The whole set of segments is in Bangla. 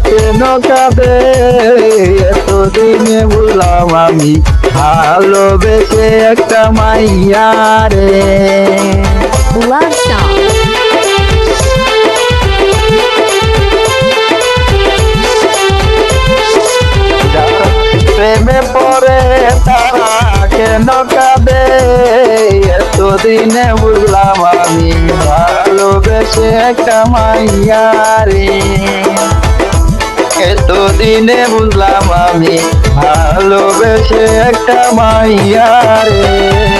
কেন কাঁদে? এতদিনে বললাম আমি ভালোবেসে একটা মাইয়া রে। প্রেমে পড়ে তারা কেন কাঁদে? এতদিনে বুঝলাম আমি ভালোবেসে একটা মাইয়া রে। এতদিনে বুঝলাম আমি ভালোবেসে একটা মাইয়া রে।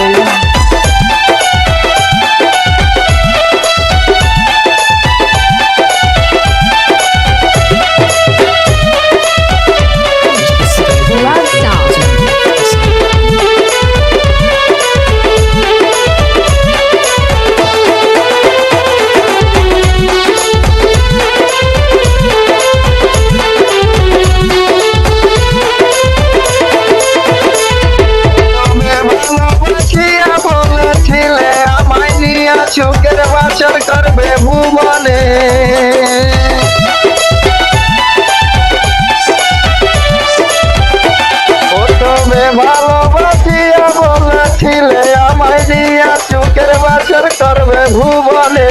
আমায় নিয়ে চোখের বাছর করবে ভুবনে।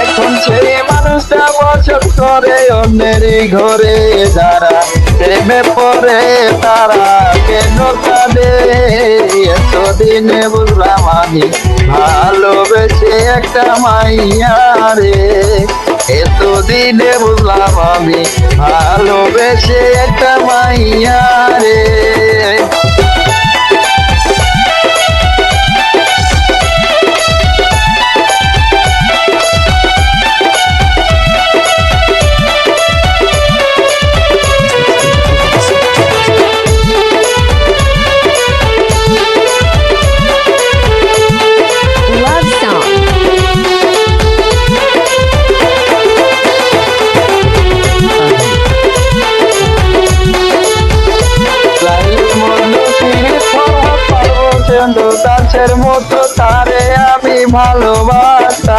এখন সেই মানুষটা বছর করে অন্যেরই ঘরে। যারা প্রেমে পড়ে তারা কেন কাঁদে এতদিনে বুঝলাম আমি ভালোবেসে একটা মাইয়া রে। এতদিনে বুঝলাম আমি ভালোবেসে একটা মাইয়া রে। মতো তারে আমি ভালোবাসতাম।